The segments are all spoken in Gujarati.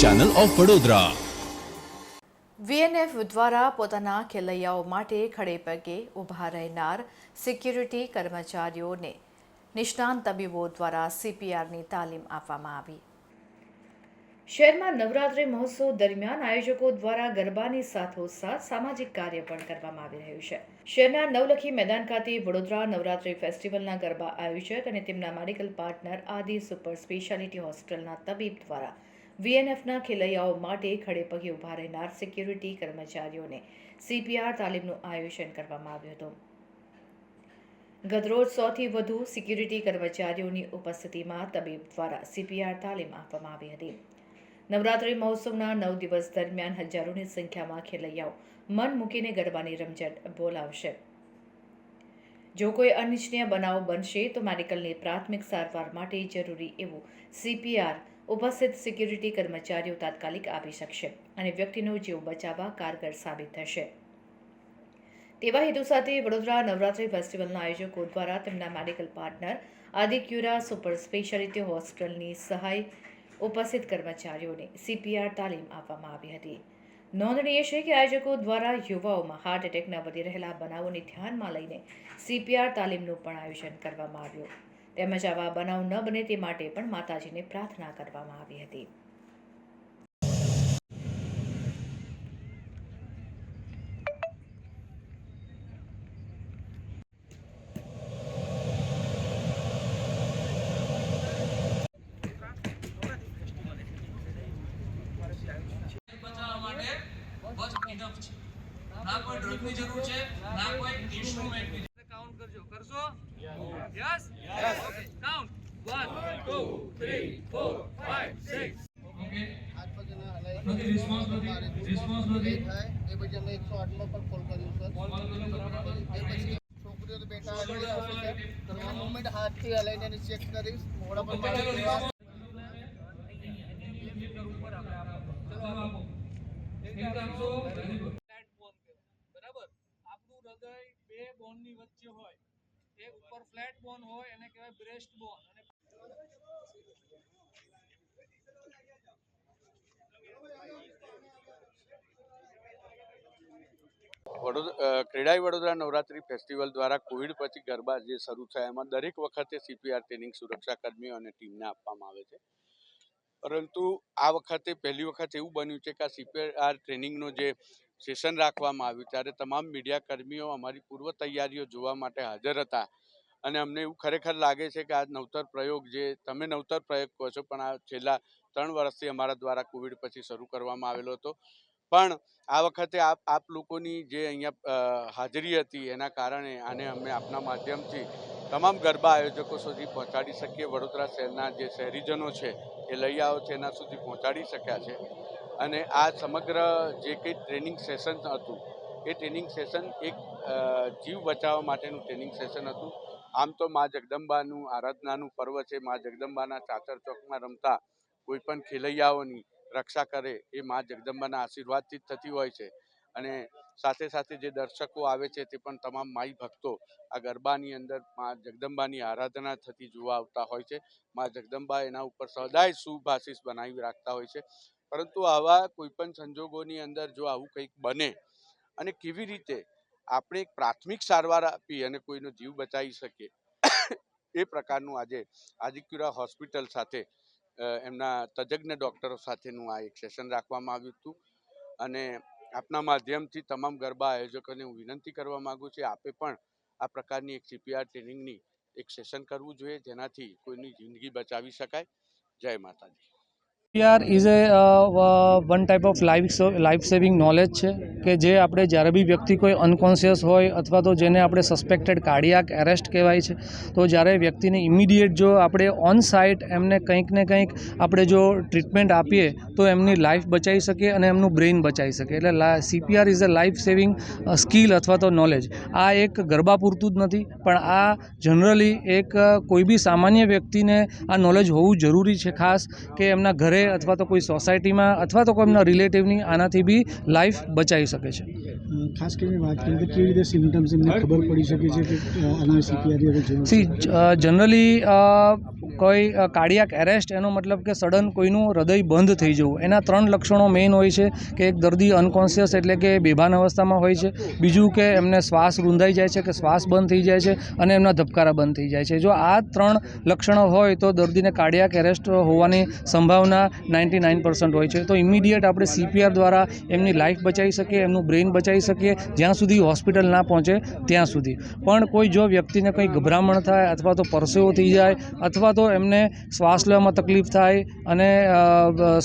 ચેનલ ઓફ વડોદરા વીએનએફ દ્વારા પોતાના ખેલૈયાઓ માટે ખડે પગે ઊભા રહેનાર સિક્યુરિટી કર્મચારીઓને નિષ્ણાંત તબીબો દ્વારા સીપીઆરની તાલીમ આપવામાં આવી. શહેરમાં નવરાત્રિ મહોત્સવ દરમિયાન આયોજકો દ્વારા ગરબાની સાથોસાથ સામાજિક કાર્ય પણ કરવામાં આવી રહ્યું છે. શહેરના નવલખી મેદાન ખાતે વડોદરા નવરાત્રિ ફેસ્ટિવલના ગરબા આયોજક અને તેમના medical partner Adi super speciality હોસ્પિટલના તબીબ દ્વારા વીએનએફના ખેલૈયાઓ માટે ખડે પગે ઊભા રહેનાર સિક્યુરિટી કર્મચારીઓને સીપીઆર તાલીમનું આયોજન કરવામાં આવ્યું હતું. ગતરોજ સોથી વધુ સિક્યુરિટી કર્મચારીઓની ઉપસ્થિતિમાં તબીબ દ્વારા સીપીઆર તાલીમ આપવામાં આવી હતી. નવરાત્રિ મહોત્સવના નવ દિવસ દરમિયાન હજારોની સંખ્યામાં ખેલૈયાઓ મન મૂકીને ગરબાની રમઝટ બોલાવશે. જો કોઈ અનિચ્છનીય બનાવ બનશે તો મેડિકલની પ્રાથમિક સારવાર માટે જરૂરી એવું સીપીઆર ઉપસ્થિત સિક્યુરિટી કર્મચારીઓ તાત્કાલિક આપી શકશે અને વ્યક્તિનો જીવ બચાવવા કારગર સાબિત થશે. તેવા હેતુ સાથે વડોદરા નવરાત્રી ફેસ્ટિવલના આયોજકો દ્વારા તેમના medical partner Adicura super speciality હોસ્પિટલની સહાય ઉપસ્થિત કર્મચારીઓને સીપીઆર તાલીમ આપવામાં આવી હતી. નોંધનીય છે કે આયોજકો દ્વારા યુવાઓમાં હાર્ટ એટેકના વધી રહેલા બનાવોને ધ્યાનમાં લઈને સીપીઆર તાલીમનું પણ આયોજન કરવામાં આવ્યું. તેમજ આવા બનાવ ન બને તે માટે પણ માતાજીને પ્રાર્થના કરવામાં આવી હતી. ના કોઈ ડ્રગની જરૂર છે, ના કોઈ ઇન્સ્ટ્રુમેન્ટની કરશો યસ ઓકે કાઉન્ટ 1 2 3 4 5 6 ઓકે નથી રિસ્પોન્સ નથી રિસ્પોન્સ નથી એ પછી અમે એકસો આઠમાં પણ કોલ કર્યું સર કોલ કર્યો બરાબર એ પછી છોકરીઓ તો બેઠા હતા મુવમેન્ટ હાથથી હલાઈને એને ચેક કરીશ મોડા પર ચલો રિવર્સ બરાબર આપણું હૃદય બે બોનની વચ્ચે હોય એ ઉપર ફ્લેટ બોન હોય, એને કહેવાય બ્રેસ્ટ બોન અને વડોદરા ક્રેડાઈ વડોદરા નવરાત્રી ફેસ્ટિવલ દ્વારા કોવિડ પછી ગરબા જે શરૂ થયા, એમાં દરેક વખતે સીપીઆર ટ્રેનિંગ સુરક્ષા કર્મીઓ અને ટીમને આપવામાં આવે છે. પરંતુ આ વખતે, પહેલી વખત એવું બન્યું છે કે આ સીપીઆર ટ્રેનિંગનો જે સેશન રાખવામાં આવ્યું ત્યારે તમામ મીડિયા કર્મીઓ અમારી પૂર્વ તૈયારીઓ જોવા માટે હાજર હતા. અને અમને એવું ખરેખર લાગે છે કે આ નવતર પ્રયોગ જે, તમે નવતર પ્રયોગ કહો છો, પણ આ છેલ્લા ત્રણ વર્ષથી અમારા દ્વારા કોવિડ પછી શરૂ કરવામાં આવેલો હતો. પણ આ વખતે આપ આપ લોકોની જે અહીંયા હાજરી હતી એના કારણે આને અમે આપના માધ્યમથી તમામ ગરબા આયોજકો સુધી પહોંચાડી શકીએ. વડોદરા શહેરના જે શહેરીજનો છે એ લઈ આવો છે, એના સુધી પહોંચાડી શક્યા છે. અને આ સમગ્ર જે કંઈ ટ્રેનિંગ સેશન હતું, એ ટ્રેનિંગ સેશન એક જીવ બચાવવા માટેનું ટ્રેનિંગ સેશન હતું. આમ તો મા જગદંબાનું આરાધનાનું પર્વ છે. મા જગદંબાના ચાચર ચોકમાં રમતા કોઈ પણ ખેલૈયાઓની રક્ષા કરે એ મા જગદંબાના આશીર્વાદથી જ થતી હોય છે. અને સાથે સાથે જે દર્શકો આવે છે તે પણ તમામ માઈ ભક્તો આ ગરબાની અંદર મા જગદંબાની આરાધના થતી જોવા આવતા હોય છે. મા જગદંબા એના ઉપર સદાય શુભ બનાવી રાખતા હોય છે. પરંતુ આવા કોઈ પણ સંજોગોની અંદર જો આવું કંઈક બને અને કેવી રીતે આપણે એક પ્રાથમિક સારવાર આપી અને કોઈનો જીવ બચાવી શકીએ એ પ્રકારનું આજે આદિક્યુરા હોસ્પિટલ સાથે એમના તજજ્ઞ ડૉક્ટરો સાથેનું આ એક સેશન રાખવામાં આવ્યું હતું. અને આપના માધ્યમથી તમામ ગરબા આયોજકોને હું વિનંતી કરવા માગું છું, આપે પણ આ પ્રકારની એક સીપીઆર ટ્રેનિંગની એક સેશન કરવું જોઈએ, જેનાથી કોઈની જિંદગી બચાવી શકાય. જય Mataji. CPR is a one type of life life saving knowledge છે કે જે આપણે જ્યારે બી વ્યક્તિ કોઈ અનકોન્શિયસ હોય અથવા તો જેને આપણે સસ્પેક્ટેડ કાર્ડિયાક એરેસ્ટ કહેવાય છે, તો જ્યારે વ્યક્તિને ઇમિડિયેટ જો આપણે ઓન સાઇટ એમને કંઈક ને કંઈક આપણે જો ટ્રીટમેન્ટ આપીએ, તો એમની લાઈફ બચાવી શકીએ અને એમનું બ્રેઇન બચાવી શકીએ. એટલે CPR is a life saving skill અથવા તો નોલેજ આ એક ગરબા પૂરતું જ નથી, પણ આ જનરલી એક કોઈ બી સામાન્ય વ્યક્તિને આ નોલેજ હોવું જરૂરી છે, ખાસ કે એમના ઘરે અથવા તો કોઈ સોસાયટીમાં અથવા તો કોઈ એમના રિલેટિવની આનાથી બી લાઈફ બચાવી શકે છે. ખાસ કરીને વાત કરીએ તો કેવી રીતે સિમ્ટમ્સ એમને ખબર પડી શકે છે કે આના સીપીઆર સી જનરલી કોઈ કાર્ડિયાક એરેસ્ટ એનો મતલબ કે સડન કોઈનું હૃદય બંધ થઈ જવું. એના ત્રણ લક્ષણો મેઇન હોય છે કે એક દર્દી અનકોન્શિયસ એટલે કે બેભાન અવસ્થામાં હોય છે બીજું કે એમને શ્વાસ રૂંધાઈ જાય છે કે શ્વાસ બંધ થઈ જાય છે અને એમના ધબકારા બંધ થઈ જાય છે. જો આ ત્રણ લક્ષણો હોય તો દર્દીને કાર્ડિયાક એરેસ્ટ હોવાની સંભાવના નાઇન્ટી નાઇન પર્સન્ટ હોય છે. તો ઇમિડિયેટ આપણે સીપીઆર દ્વારા એમની લાઈફ બચાવી શકીએ એમનું બ્રેઇન બચાવી શકીએ જ્યાં સુધી હોસ્પિટલ ના પહોંચે ત્યાં સુધી. પણ કોઈ જો વ્યક્તિને કંઈ ગભરામણ થાય અથવા તો પરસેવો થઈ જાય અથવા તો એમને શ્વાસ લેવામાં તકલીફ થાય અને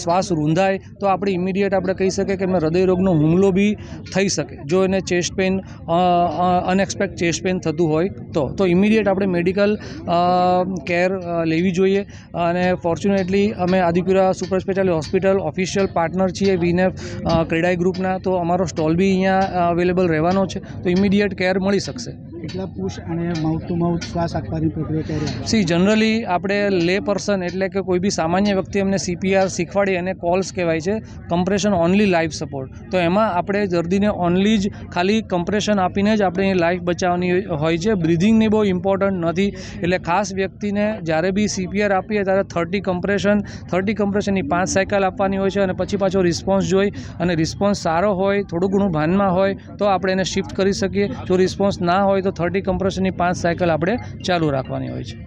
શ્વાસ રૂંધાય, તો આપણે ઇમિડિયેટ આપણે કહી શકીએ કે એમને હૃદયરોગનો હુમલો બી થઈ શકે. જો એને chest pain unexpect chest pain થતું હોય તો. તો ઇમિડિયેટ આપણે મેડિકલ કેર લેવી જોઈએ. અને ફોર્ચ્યુનેટલી અમે Adipura super speciality hospital official partner છીએ વીનેફ ક્રેડાઈ ગ્રુપના તો અમારો સ્ટોલ બી અહીંયા અવેલેબલ રહેવાનો છે તો ઇમિડિયેટ કેર મળી શકશે. કેટલા પુશ અને માઉથ ટુ માઉથ શ્વાસ આપવાની પ્રક્રિયા કરી સી જનરલી આપણે લે પર્સન એટલે કે કોઈ બી સામાન્ય વ્યક્તિ એમને સીપીઆર શીખવાડી અને કોલ્સ કહેવાય છે કમ્પ્રેશન ઓનલી લાઈફ સપોર્ટ તો એમાં આપણે દર્દીને ઓનલી જ ખાલી કમ્પ્રેશન આપીને જ આપણે લાઈફ બચાવવાની હોય છે. બ્રિધિંગની બહુ ઇમ્પોર્ટન્ટ નથી. એટલે ખાસ વ્યક્તિને જ્યારે બી સીપીઆર આપીએ ત્યારે થર્ટી કમ્પ્રેશન થર્ટી કમ્પ્રેશનની પાંચ સાયકલ આપવાની હોય છે અને પછી પાછો રિસ્પોન્સ જોઈ અને રિસ્પોન્સ સારો હોય, થોડું ઘણું ભાનમાં હોય, તો આપણે એને શિફ્ટ કરી શકીએ. જો રિસ્પોન્સ ના હોય તો થર્ટી કમ્પ્રેશનની પાંચ સાયકલ આપણે ચાલુ રાખવાની હોય છે.